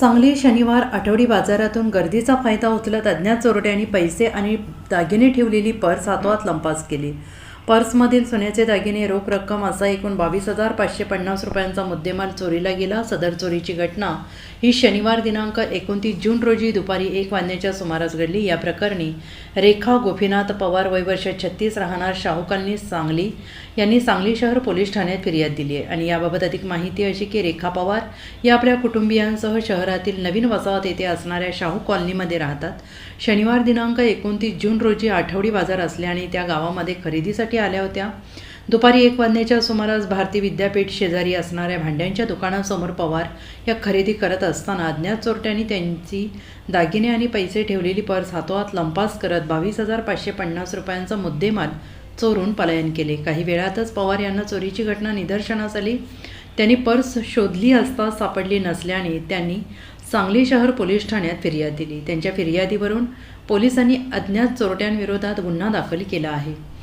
सांगली शनिवार आठवडी बाजारातून गर्दीचा फायदा उचलत अज्ञात चोरट्यांनी पैसे आणि दागिने ठेवलेली पर्स हातोहात लंपास केली. पर्समधील सोन्याचे दागिने रोख रक्कम असा एकूण बावीस हजार पाचशे पन्नास रुपयांचा मुद्देमाल चोरीला गेला. सदर चोरीची घटना ही शनिवार दिनांक एकोणतीस जून रोजी दुपारी एक वाजण्याच्या सुमारास घडली. या प्रकरणी रेखा गोपीनाथ पवार वय वर्ष छत्तीस राहणार शाहू कॉलनी सांगली यांनी सांगली शहर पोलीस ठाण्यात फिर्याद दिली आहे. आणि याबाबत अधिक माहिती अशी की रेखा पवार या आपल्या कुटुंबियांसह शहरातील नवीन वसाहत येथे असणाऱ्या शाहू कॉलनीमध्ये राहतात. शनिवार दिनांक एकोणतीस जून रोजी आठवडी बाजार असल्याने त्या गावामध्ये खरेदीसाठी आल्या होत्या. दुपारी एक वाजण्याच्या सुमारास भारती विद्यापीठ शेजारी असणाऱ्या भांड्यांच्या दुकानासमोर पवार या खरेदी करत असताना अज्ञात चोरट्यांनी त्यांची दागिने आणि पैसे ठेवलेली पर्स हातोहात लंपास करत बावीस हजार पाचशे पन्नास रुपयांचा मुद्देमाल चोरून पलायन केले. काही वेळातच पवार यांना चोरीची घटना निदर्शनास आली. त्यांनी पर्स शोधली असता सापडली नसल्याने त्यांनी सांगली शहर पोलीस ठाण्यात फिर्याद दिली. त्यांच्या फिर्यादीवरून पोलिसांनी अज्ञात चोरट्यांविरोधात गुन्हा दाखल केला आहे.